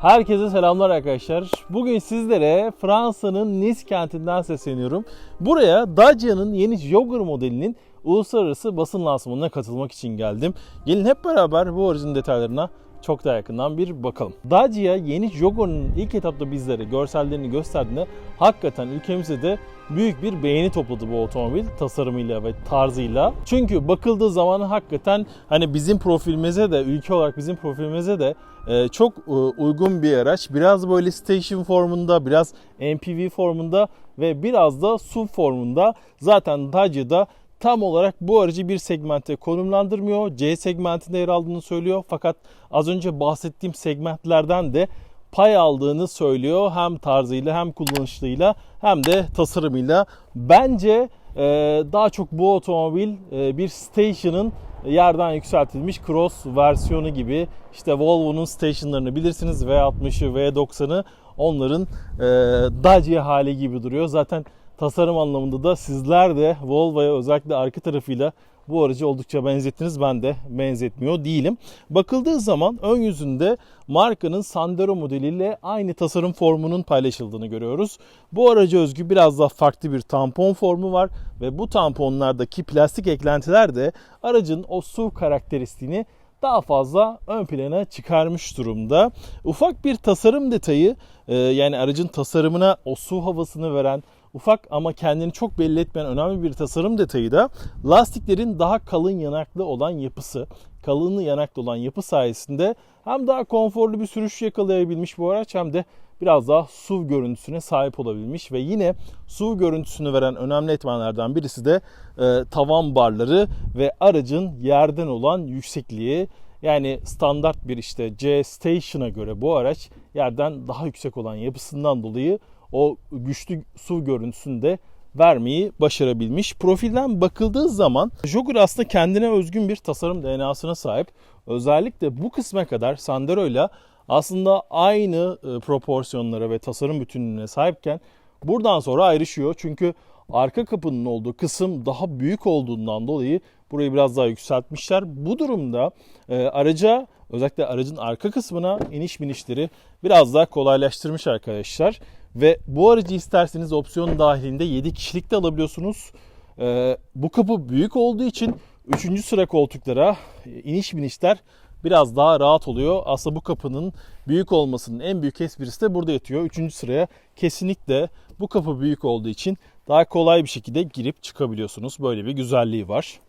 Herkese selamlar arkadaşlar. Bugün sizlere Fransa'nın Nice kentinden sesleniyorum. Buraya Dacia'nın yeni Jogger modelinin uluslararası basın lansmanına katılmak için geldim. Gelin hep beraber bu aracın detaylarına çok daha yakından bir bakalım. Dacia yeni Jogger'ın ilk etapta bizlere görsellerini gösterdiğinde hakikaten ülkemizde de büyük bir beğeni topladı bu otomobil tasarımıyla ve tarzıyla. Çünkü bakıldığı zaman hakikaten hani bizim profilimize de ülke olarak bizim profilimize de e, çok e, uygun bir araç. Biraz böyle station formunda, biraz MPV formunda ve biraz da SUV formunda. Zaten Dacia'da tam olarak bu aracı bir segmente konumlandırmıyor. C segmentinde yer aldığını söylüyor. Fakat az önce bahsettiğim segmentlerden de pay aldığını söylüyor. Hem tarzıyla hem kullanışlıyla hem de tasarımıyla. Bence daha çok bu otomobil e, bir station'ın yerden yükseltilmiş cross versiyonu gibi. İşte Volvo'nun stationlarını bilirsiniz V60'ı, V90'ı onların e, Dacia hali gibi duruyor. Zaten tasarım anlamında da sizler de Volvo'ya özellikle arka tarafıyla bu aracı oldukça benzettiniz. Ben de benzetmiyor değilim. Bakıldığı zaman ön yüzünde markanın Sandero modeliyle aynı tasarım formunun paylaşıldığını görüyoruz. Bu araca özgü biraz daha farklı bir tampon formu var ve bu tamponlardaki plastik eklentiler de aracın o SUV karakteristiğini daha fazla ön plana çıkarmış durumda. Ufak bir tasarım detayı e, yani aracın tasarımına o su havasını veren ufak ama kendini çok belli etmeyen önemli bir tasarım detayı da lastiklerin daha kalın yanaklı olan yapısı. Kalın yanaklı olan yapı sayesinde hem daha konforlu bir sürüş yakalayabilmiş bu araç hem de biraz daha SUV görüntüsüne sahip olabilmiş ve yine SUV görüntüsünü veren önemli etmenlerden birisi de e, tavan barları ve aracın yerden olan yüksekliği. Yani standart bir işte C Station'a göre bu araç yerden daha yüksek olan yapısından dolayı o güçlü SUV görüntüsünü de vermeyi başarabilmiş. Profilden bakıldığı zaman Jogger aslında kendine özgün bir tasarım DNA'sına sahip. Özellikle bu kısma kadar Sandero ile aslında aynı e, proporsiyonlara ve tasarım bütünlüğüne sahipken buradan sonra ayrışıyor. Çünkü arka kapının olduğu kısım daha büyük olduğundan dolayı burayı biraz daha yükseltmişler. Bu durumda e, araca özellikle aracın arka kısmına iniş binişleri biraz daha kolaylaştırmış arkadaşlar. Ve bu aracı isterseniz opsiyon dahilinde 7 kişilik de alabiliyorsunuz. E, bu kapı büyük olduğu için 3. sıra koltuklara e, iniş binişler biraz daha rahat oluyor. Aslında bu kapının büyük olmasının en büyük esprisi de burada yatıyor. Üçüncü sıraya kesinlikle bu kapı büyük olduğu için daha kolay bir şekilde girip çıkabiliyorsunuz. Böyle bir güzelliği var.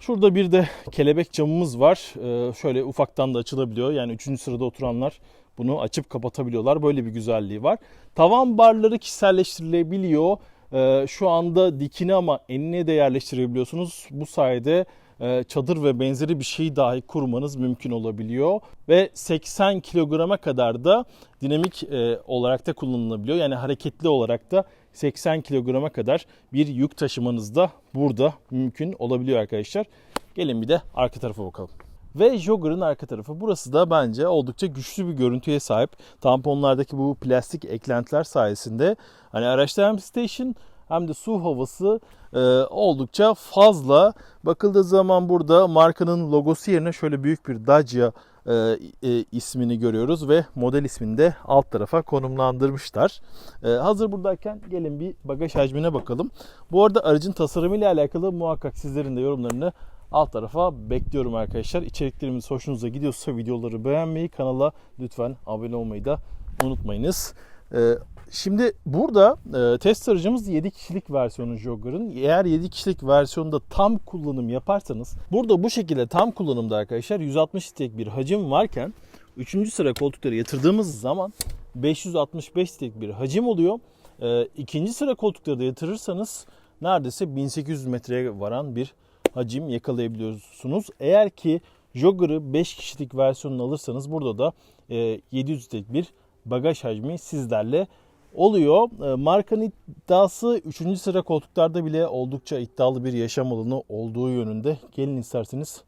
Şurada bir de kelebek camımız var. Ee, şöyle ufaktan da açılabiliyor. Yani üçüncü sırada oturanlar bunu açıp kapatabiliyorlar. Böyle bir güzelliği var. Tavan barları kişiselleştirilebiliyor. Ee, şu anda dikine ama enine de yerleştirebiliyorsunuz. Bu sayede e, çadır ve benzeri bir şey dahi kurmanız mümkün olabiliyor. Ve 80 kilograma kadar da dinamik e, olarak da kullanılabiliyor. Yani hareketli olarak da 80 kilograma kadar bir yük taşımanız da burada mümkün olabiliyor arkadaşlar. Gelin bir de arka tarafa bakalım. Ve Jogger'ın arka tarafı. Burası da bence oldukça güçlü bir görüntüye sahip. Tamponlardaki bu plastik eklentiler sayesinde hani araçta hem station hem de su havası e, oldukça fazla. Bakıldığı zaman burada markanın logosu yerine şöyle büyük bir Dacia e, e, ismini görüyoruz ve model ismini de alt tarafa konumlandırmışlar. E, hazır buradayken gelin bir bagaj hacmine bakalım. Bu arada aracın tasarımıyla alakalı muhakkak sizlerin de yorumlarını alt tarafa bekliyorum arkadaşlar. İçeriklerimiz hoşunuza gidiyorsa videoları beğenmeyi, kanala lütfen abone olmayı da unutmayınız. Ee, şimdi burada e, test aracımız 7 kişilik versiyonu Jogger'ın. Eğer 7 kişilik versiyonda tam kullanım yaparsanız burada bu şekilde tam kullanımda arkadaşlar 160 litrelik bir hacim varken 3. sıra koltukları yatırdığımız zaman 565 litrelik bir hacim oluyor. E, ikinci sıra koltukları da yatırırsanız neredeyse 1800 metreye varan bir hacim yakalayabiliyorsunuz. Eğer ki Jogger'ı 5 kişilik versiyonunu alırsanız burada da e, 700 litrelik bir bagaj hacmi sizlerle oluyor. E, markanın iddiası 3. sıra koltuklarda bile oldukça iddialı bir yaşam alanı olduğu yönünde. Gelin isterseniz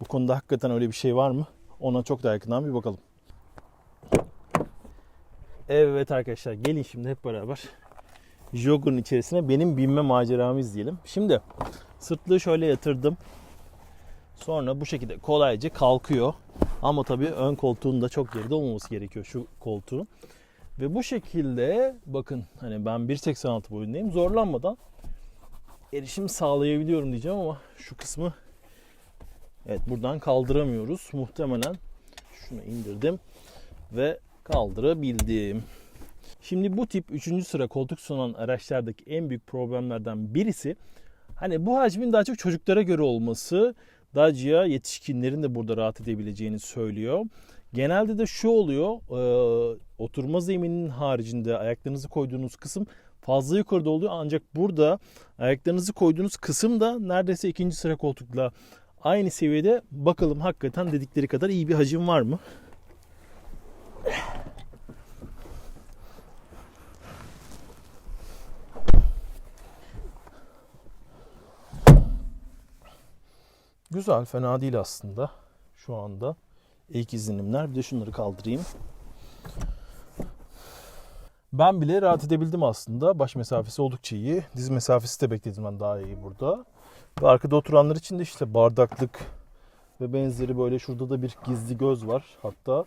bu konuda hakikaten öyle bir şey var mı? Ona çok daha yakından bir bakalım. Evet arkadaşlar gelin şimdi hep beraber Jogger'ın içerisine benim binme maceramı izleyelim. Şimdi sırtlığı şöyle yatırdım. Sonra bu şekilde kolayca kalkıyor. Ama tabii ön koltuğun da çok geride olmaması gerekiyor şu koltuğun. Ve bu şekilde bakın hani ben 1.86 boyundayım zorlanmadan erişim sağlayabiliyorum diyeceğim ama şu kısmı evet buradan kaldıramıyoruz. Muhtemelen şunu indirdim ve kaldırabildim. Şimdi bu tip 3. sıra koltuk sunan araçlardaki en büyük problemlerden birisi hani bu hacmin daha çok çocuklara göre olması. Dacia yetişkinlerin de burada rahat edebileceğini söylüyor. Genelde de şu oluyor. E, oturma zemininin haricinde ayaklarınızı koyduğunuz kısım fazla yukarıda oluyor. Ancak burada ayaklarınızı koyduğunuz kısım da neredeyse ikinci sıra koltukla aynı seviyede. Bakalım hakikaten dedikleri kadar iyi bir hacim var mı? Güzel, fena değil aslında şu anda. İlk izlenimler. Bir de şunları kaldırayım. Ben bile rahat edebildim aslında. Baş mesafesi oldukça iyi. Diz mesafesi de beklediğimden daha iyi burada. Ve arkada oturanlar için de işte bardaklık ve benzeri böyle şurada da bir gizli göz var. Hatta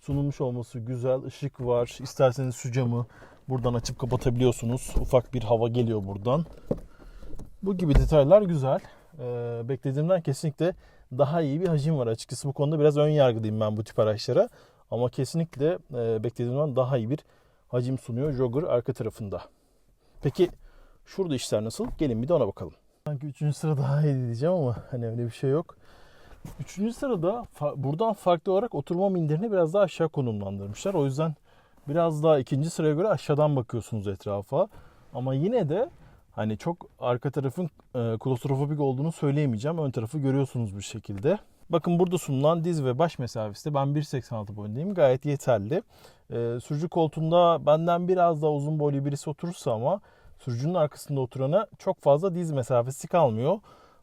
sunulmuş olması güzel. Işık var. İsterseniz şu camı buradan açıp kapatabiliyorsunuz. Ufak bir hava geliyor buradan. Bu gibi detaylar güzel. Ee, beklediğimden kesinlikle daha iyi bir hacim var. Açıkçası bu konuda biraz ön yargılıyım ben bu tip araçlara. Ama kesinlikle e, beklediğimden daha iyi bir hacim sunuyor Jogger arka tarafında. Peki şurada işler nasıl? Gelin bir de ona bakalım. Sanki 3. sıra daha iyi diyeceğim ama hani öyle bir şey yok. 3. sırada fa- buradan farklı olarak oturma minderini biraz daha aşağı konumlandırmışlar. O yüzden biraz daha ikinci sıraya göre aşağıdan bakıyorsunuz etrafa. Ama yine de hani çok arka tarafın e, klostrofobik olduğunu söyleyemeyeceğim. Ön tarafı görüyorsunuz bir şekilde. Bakın burada sunulan diz ve baş mesafesi de ben 1.86 boyundayım. Gayet yeterli. E, sürücü koltuğunda benden biraz daha uzun boylu birisi oturursa ama sürücünün arkasında oturana çok fazla diz mesafesi kalmıyor.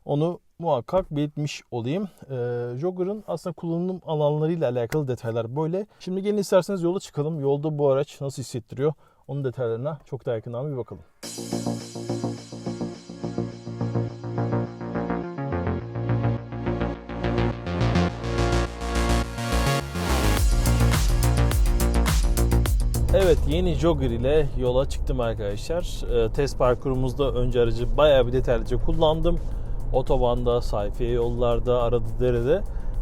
Onu muhakkak belirtmiş olayım. E, Jogger'ın aslında kullanım alanlarıyla alakalı detaylar böyle. Şimdi gelin isterseniz yola çıkalım. Yolda bu araç nasıl hissettiriyor? Onun detaylarına çok daha yakından bir bakalım. Evet yeni Jogger ile yola çıktım arkadaşlar. Ee, test parkurumuzda önce aracı bayağı bir detaylıca kullandım. Otobanda, sayfiye yollarda, arada derede.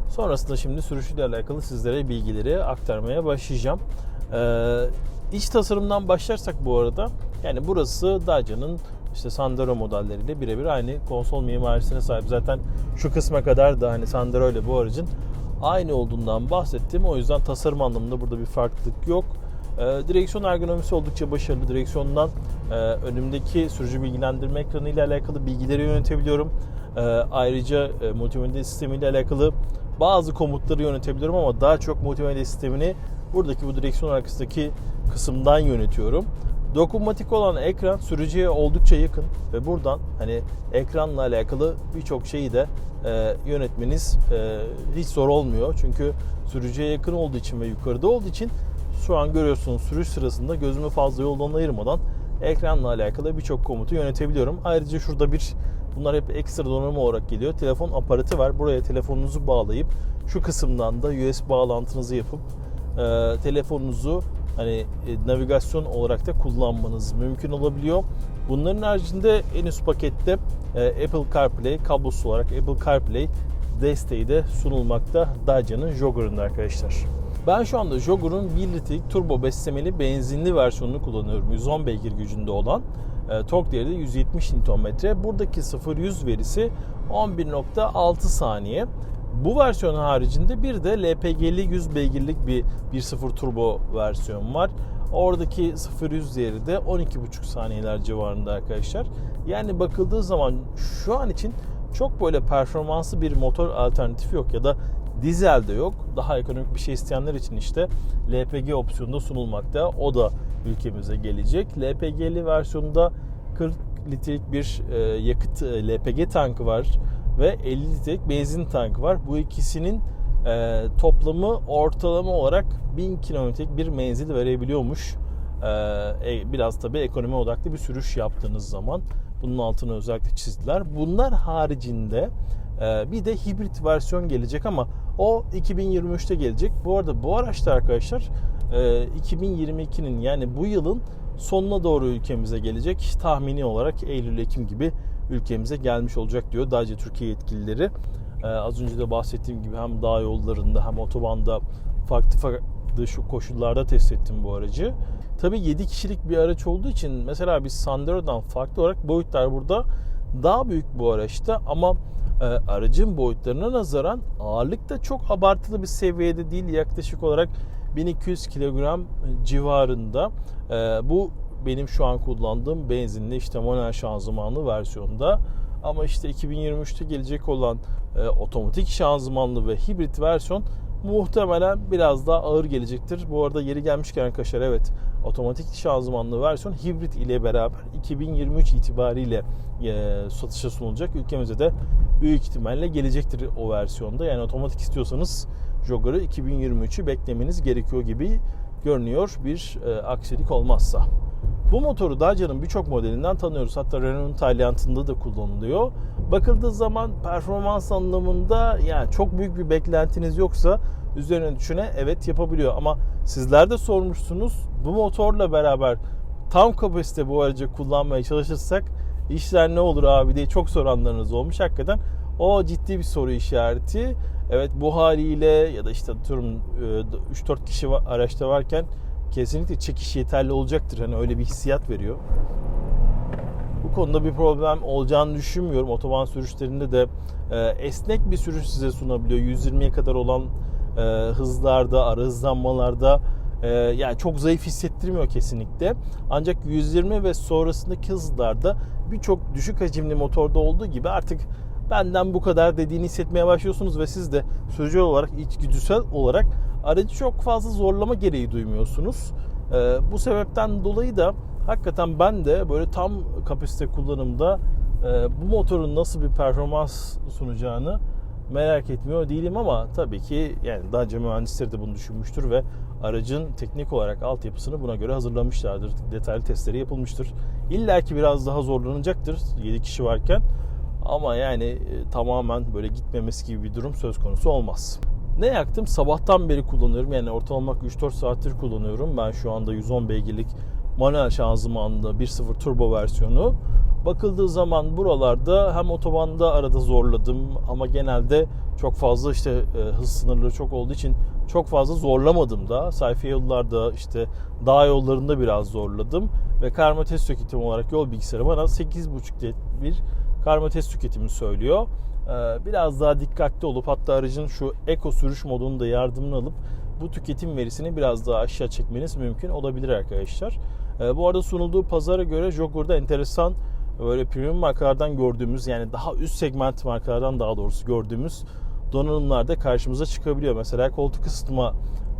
Sonrasında şimdi sürüşüyle alakalı sizlere bilgileri aktarmaya başlayacağım. Ee, iç tasarımdan başlarsak bu arada yani burası Dacia'nın işte Sandero modelleriyle birebir aynı konsol mimarisine sahip. Zaten şu kısma kadar da hani Sandero ile bu aracın aynı olduğundan bahsettim. O yüzden tasarım anlamında burada bir farklılık yok. E, direksiyon ergonomisi oldukça başarılı. Direksiyondan e, önümdeki sürücü bilgilendirme ekranı ile alakalı bilgileri yönetebiliyorum. E, ayrıca e, multimedya sistemi ile alakalı bazı komutları yönetebiliyorum ama daha çok multimedya sistemini buradaki bu direksiyon arkasındaki kısımdan yönetiyorum. Dokunmatik olan ekran sürücüye oldukça yakın ve buradan hani ekranla alakalı birçok şeyi de e, yönetmeniz e, hiç zor olmuyor. Çünkü sürücüye yakın olduğu için ve yukarıda olduğu için şu an görüyorsunuz sürüş sırasında gözümü fazla yoldan ayırmadan ekranla alakalı birçok komutu yönetebiliyorum. Ayrıca şurada bir bunlar hep ekstra donanım olarak geliyor. Telefon aparatı var. Buraya telefonunuzu bağlayıp şu kısımdan da USB bağlantınızı yapıp e, telefonunuzu hani e, navigasyon olarak da kullanmanız mümkün olabiliyor. Bunların haricinde en üst pakette e, Apple CarPlay kablosuz olarak Apple CarPlay desteği de sunulmakta Dacia'nın Jogger'ında arkadaşlar. Ben şu anda Jogger'ın 1 litrelik turbo beslemeli benzinli versiyonunu kullanıyorum. 110 beygir gücünde olan. E, tork değeri de 170 Nm. Buradaki 0-100 verisi 11.6 saniye. Bu versiyon haricinde bir de LPG'li 100 beygirlik bir 1.0 turbo versiyon var. Oradaki 0-100 değeri de 12.5 saniyeler civarında arkadaşlar. Yani bakıldığı zaman şu an için çok böyle performanslı bir motor alternatifi yok ya da dizel de yok. Daha ekonomik bir şey isteyenler için işte LPG opsiyonunda sunulmakta. O da ülkemize gelecek. LPG'li versiyonunda 40 litrelik bir e, yakıt e, LPG tankı var ve 50 litrelik benzin tankı var. Bu ikisinin e, toplamı ortalama olarak 1000 kilometrelik bir menzil verebiliyormuş. E, biraz tabii ekonomi odaklı bir sürüş yaptığınız zaman bunun altını özellikle çizdiler. Bunlar haricinde Ee, bir de hibrit versiyon gelecek ama o 2023'te gelecek. Bu arada bu araçta arkadaşlar e, 2022'nin yani bu yılın sonuna doğru ülkemize gelecek. Tahmini olarak Eylül-Ekim gibi ülkemize gelmiş olacak diyor Dacia Türkiye yetkilileri. Ee, az önce de bahsettiğim gibi hem dağ yollarında hem otobanda farklı farklı şu koşullarda test ettim bu aracı. Tabii 7 kişilik bir araç olduğu için mesela biz Sandero'dan farklı olarak boyutlar burada daha büyük bu araçta ama e, aracın boyutlarına nazaran ağırlık da çok abartılı bir seviyede değil. Yaklaşık olarak 1200 kilogram civarında. E, bu benim şu an kullandığım benzinli işte manuel şanzımanlı versiyonda. Ama işte 2023'te gelecek olan e, otomatik şanzımanlı ve hibrit versiyon muhtemelen biraz daha ağır gelecektir. Bu arada yeri gelmişken arkadaşlar evet otomatik şanzımanlı versiyon hibrit ile beraber 2023 itibariyle e, satışa sunulacak. Ülkemize de büyük ihtimalle gelecektir o versiyonda. Yani otomatik istiyorsanız Jogger'ı 2023'ü beklemeniz gerekiyor gibi görünüyor bir e, aksilik olmazsa. Bu motoru Dacia'nın birçok modelinden tanıyoruz. Hatta Renault'un Tayland'ında da kullanılıyor. Bakıldığı zaman performans anlamında yani çok büyük bir beklentiniz yoksa üzerine düşene evet yapabiliyor. Ama sizler de sormuşsunuz bu motorla beraber tam kapasite bu aracı kullanmaya çalışırsak işler ne olur abi diye çok soranlarınız olmuş. Hakikaten o ciddi bir soru işareti. Evet bu haliyle ya da işte atıyorum 3-4 kişi araçta varken kesinlikle çekiş yeterli olacaktır. Hani öyle bir hissiyat veriyor. Bu konuda bir problem olacağını düşünmüyorum. Otoban sürüşlerinde de e, esnek bir sürüş size sunabiliyor. 120'ye kadar olan e, hızlarda, ara hızlanmalarda e, yani çok zayıf hissettirmiyor kesinlikle. Ancak 120 ve sonrasındaki hızlarda birçok düşük hacimli motorda olduğu gibi artık benden bu kadar dediğini hissetmeye başlıyorsunuz ve siz de sürücü olarak içgüdüsel olarak aracı çok fazla zorlama gereği duymuyorsunuz. Ee, bu sebepten dolayı da hakikaten ben de böyle tam kapasite kullanımda e, bu motorun nasıl bir performans sunacağını merak etmiyor değilim ama tabii ki yani Dacia mühendisleri de bunu düşünmüştür ve aracın teknik olarak altyapısını buna göre hazırlamışlardır. Detaylı testleri yapılmıştır. İlla ki biraz daha zorlanacaktır 7 kişi varken ama yani e, tamamen böyle gitmemesi gibi bir durum söz konusu olmaz. Ne yaktım? Sabahtan beri kullanıyorum. Yani ortalama 3-4 saattir kullanıyorum. Ben şu anda 110 beygirlik manuel şanzımanlı 1.0 turbo versiyonu. Bakıldığı zaman buralarda hem otobanda arada zorladım ama genelde çok fazla işte e, hız sınırları çok olduğu için çok fazla zorlamadım da. Sayfa yollarda işte dağ yollarında biraz zorladım ve karma test tüketim olarak yol bilgisayarı bana 8.5 bir karma test tüketimi söylüyor. Ee, biraz daha dikkatli olup hatta aracın şu eko sürüş modunu da yardımını alıp bu tüketim verisini biraz daha aşağı çekmeniz mümkün olabilir arkadaşlar. Ee, bu arada sunulduğu pazara göre Jogger'da enteresan böyle premium markalardan gördüğümüz yani daha üst segment markalardan daha doğrusu gördüğümüz donanımlar da karşımıza çıkabiliyor. Mesela koltuk ısıtma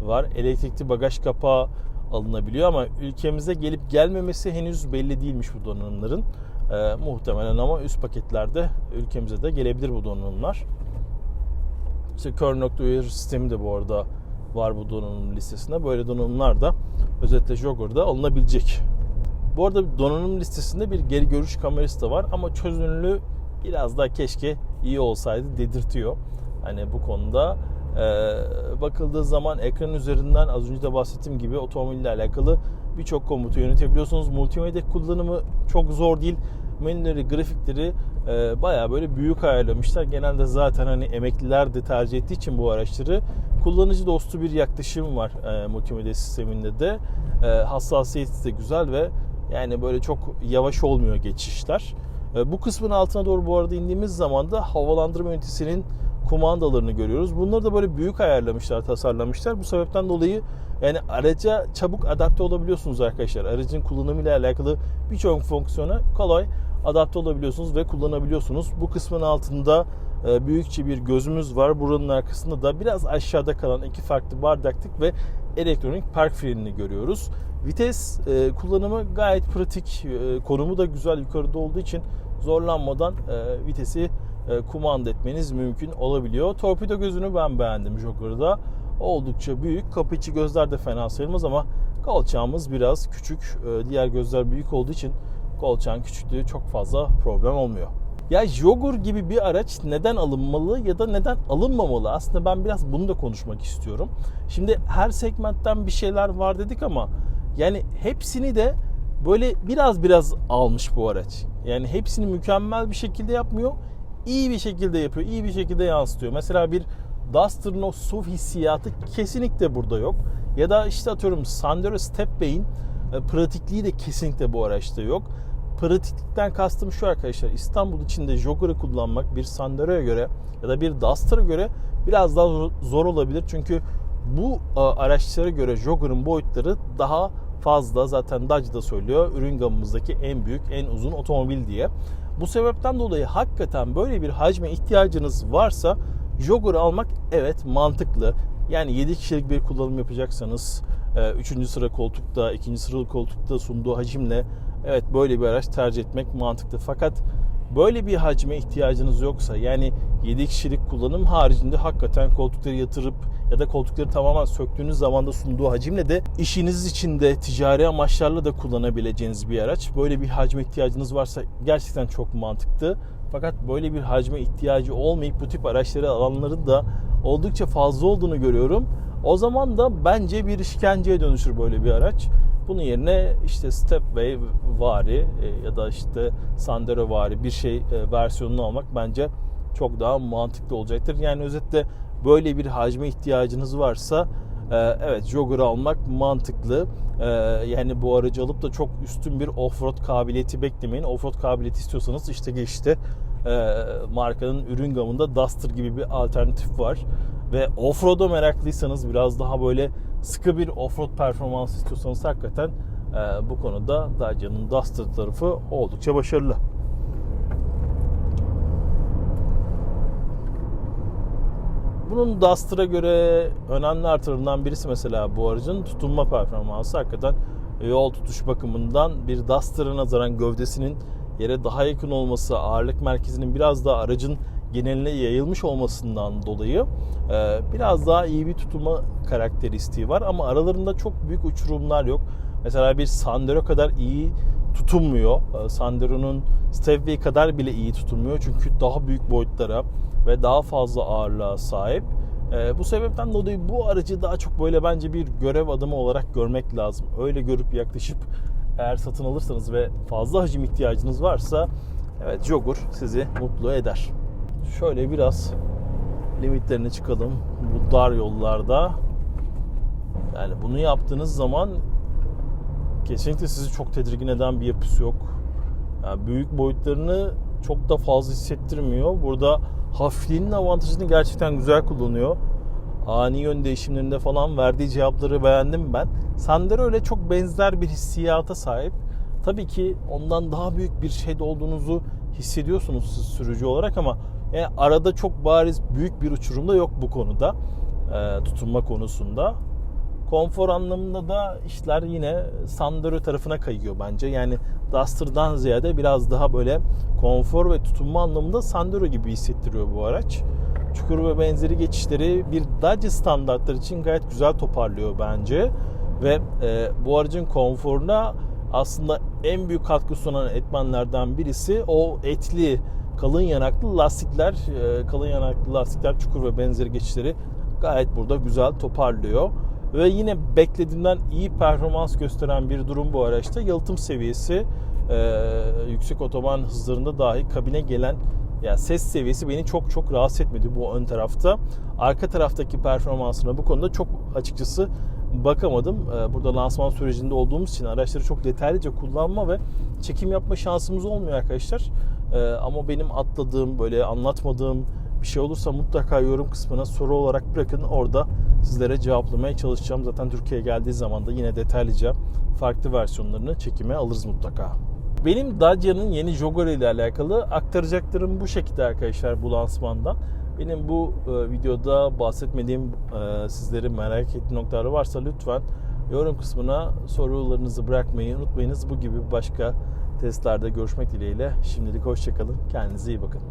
var, elektrikli bagaj kapağı alınabiliyor ama ülkemize gelip gelmemesi henüz belli değilmiş bu donanımların. E, muhtemelen ama üst paketlerde ülkemize de gelebilir bu donanımlar. İşte kör nokta uyarı sistemi de bu arada var bu donanım listesinde. Böyle donanımlar da özellikle Jogger'da alınabilecek. Bu arada donanım listesinde bir geri görüş kamerası da var ama çözünürlüğü biraz daha keşke iyi olsaydı dedirtiyor. Hani bu konuda e, bakıldığı zaman ekran üzerinden az önce de bahsettiğim gibi otomobille alakalı birçok komutu yönetebiliyorsunuz. Multimedya kullanımı çok zor değil. Menüleri, grafikleri e, baya böyle büyük ayarlamışlar. Genelde zaten hani emekliler de tercih ettiği için bu araçları kullanıcı dostu bir yaklaşım var e, multimedya sisteminde de. E, hassasiyeti de güzel ve yani böyle çok yavaş olmuyor geçişler. E, bu kısmın altına doğru bu arada indiğimiz zaman da havalandırma ünitesinin kumandalarını görüyoruz. Bunları da böyle büyük ayarlamışlar, tasarlamışlar. Bu sebepten dolayı yani araca çabuk adapte olabiliyorsunuz arkadaşlar. Aracın kullanımıyla alakalı birçok fonksiyona kolay adapte olabiliyorsunuz ve kullanabiliyorsunuz. Bu kısmın altında e, büyükçe bir gözümüz var. Buranın arkasında da biraz aşağıda kalan iki farklı bardaklık ve elektronik park frenini görüyoruz. Vites e, kullanımı gayet pratik. E, konumu da güzel yukarıda olduğu için zorlanmadan e, vitesi e, kumanda etmeniz mümkün olabiliyor. Torpido gözünü ben beğendim Jogger'da. Oldukça büyük. Kapı içi gözler de fena sayılmaz ama kolçağımız biraz küçük. E, diğer gözler büyük olduğu için kolçağın küçüklüğü çok fazla problem olmuyor. Ya Jogger gibi bir araç neden alınmalı ya da neden alınmamalı? Aslında ben biraz bunu da konuşmak istiyorum. Şimdi her segmentten bir şeyler var dedik ama yani hepsini de böyle biraz biraz almış bu araç. Yani hepsini mükemmel bir şekilde yapmıyor. iyi bir şekilde yapıyor, iyi bir şekilde yansıtıyor. Mesela bir Duster'ın o SUV hissiyatı kesinlikle burada yok. Ya da işte atıyorum Sandero Stepway'in e, pratikliği de kesinlikle bu araçta yok. Pratiklikten kastım şu arkadaşlar. İstanbul içinde Jogger'ı kullanmak bir Sandero'ya göre ya da bir Duster'a göre biraz daha zor olabilir. Çünkü bu e, araçlara göre Jogger'ın boyutları daha fazla. Zaten Dodge da söylüyor. Ürün gamımızdaki en büyük, en uzun otomobil diye. Bu sebepten dolayı hakikaten böyle bir hacme ihtiyacınız varsa Jogger almak evet mantıklı. Yani 7 kişilik bir kullanım yapacaksanız 3. E, sıra koltukta, 2. sıra koltukta sunduğu hacimle evet böyle bir araç tercih etmek mantıklı. Fakat böyle bir hacme ihtiyacınız yoksa yani 7 kişilik kullanım haricinde hakikaten koltukları yatırıp ya da koltukları tamamen söktüğünüz zaman da sunduğu hacimle de işiniz için de ticari amaçlarla da kullanabileceğiniz bir araç. Böyle bir hacme ihtiyacınız varsa gerçekten çok mantıklı. Fakat böyle bir hacme ihtiyacı olmayıp bu tip araçları alanların da oldukça fazla olduğunu görüyorum. O zaman da bence bir işkenceye dönüşür böyle bir araç. Bunun yerine işte Stepway vari e, ya da işte Sandero vari bir şey e, versiyonunu almak bence çok daha mantıklı olacaktır. Yani özetle böyle bir hacme ihtiyacınız varsa evet Jogger'ı almak mantıklı. Yani bu aracı alıp da çok üstün bir offroad kabiliyeti beklemeyin. Offroad kabiliyeti istiyorsanız işte işte markanın ürün gamında Duster gibi bir alternatif var. Ve offroad'a meraklıysanız biraz daha böyle sıkı bir offroad performans istiyorsanız hakikaten e, bu konuda Dacia'nın Duster tarafı oldukça başarılı. Bunun Duster'a göre önemli artılarından birisi mesela bu aracın tutunma performansı hakikaten yol tutuş bakımından bir Duster'a nazaran gövdesinin yere daha yakın olması, ağırlık merkezinin biraz daha aracın geneline yayılmış olmasından dolayı e, biraz daha iyi bir tutunma karakteristiği var ama aralarında çok büyük uçurumlar yok. Mesela bir Sandero kadar iyi tutunmuyor. E, Sandero'nun Stepway kadar bile iyi tutunmuyor çünkü daha büyük boyutlara ve daha fazla ağırlığa sahip. E, bu sebepten dolayı bu aracı daha çok böyle bence bir görev adamı olarak görmek lazım. Öyle görüp yaklaşıp eğer satın alırsanız ve fazla hacim ihtiyacınız varsa evet Jogger sizi mutlu eder. Şöyle biraz limitlerini çıkalım bu dar yollarda. Yani bunu yaptığınız zaman kesinlikle sizi çok tedirgin eden bir yapısı yok. Yani büyük boyutlarını çok da fazla hissettirmiyor. Burada hafifliğinin avantajını gerçekten güzel kullanıyor. Ani yön değişimlerinde falan verdiği cevapları beğendim ben. Sandero öyle çok benzer bir hissiyata sahip. Tabii ki ondan daha büyük bir şeyde olduğunuzu hissediyorsunuz siz sürücü olarak ama e, arada çok bariz büyük bir uçurum da yok bu konuda. E, tutunma konusunda. Konfor anlamında da işler yine Sandero tarafına kayıyor bence. Yani Duster'dan ziyade biraz daha böyle konfor ve tutunma anlamında Sandero gibi hissettiriyor bu araç. Çukur ve benzeri geçişleri bir Dodge standartları için gayet güzel toparlıyor bence. Ve e, bu aracın konforuna aslında en büyük katkı sunan etmenlerden birisi o etli kalın yanaklı lastikler, e, kalın yanaklı lastikler çukur ve benzeri geçişleri gayet burada güzel toparlıyor. Ve yine beklediğimden iyi performans gösteren bir durum bu araçta. Yalıtım seviyesi e, yüksek otoban hızlarında dahi kabine gelen yani ses seviyesi beni çok çok rahatsız etmedi bu ön tarafta. Arka taraftaki performansına bu konuda çok açıkçası bakamadım. E, burada lansman sürecinde olduğumuz için araçları çok detaylıca kullanma ve çekim yapma şansımız olmuyor arkadaşlar. Ee, ama benim atladığım, böyle anlatmadığım bir şey olursa mutlaka yorum kısmına soru olarak bırakın. Orada sizlere cevaplamaya çalışacağım. Zaten Türkiye'ye geldiği zaman da yine detaylıca farklı versiyonlarını çekime alırız mutlaka. Benim Dacia'nın yeni Jogger ile alakalı aktaracaklarım bu şekilde arkadaşlar bu lansmandan. Benim bu e, videoda bahsetmediğim e, sizleri merak ettiği noktalar varsa lütfen yorum kısmına sorularınızı bırakmayı unutmayınız. Bu gibi başka testlerde görüşmek dileğiyle. Şimdilik hoşçakalın. Kendinize iyi bakın.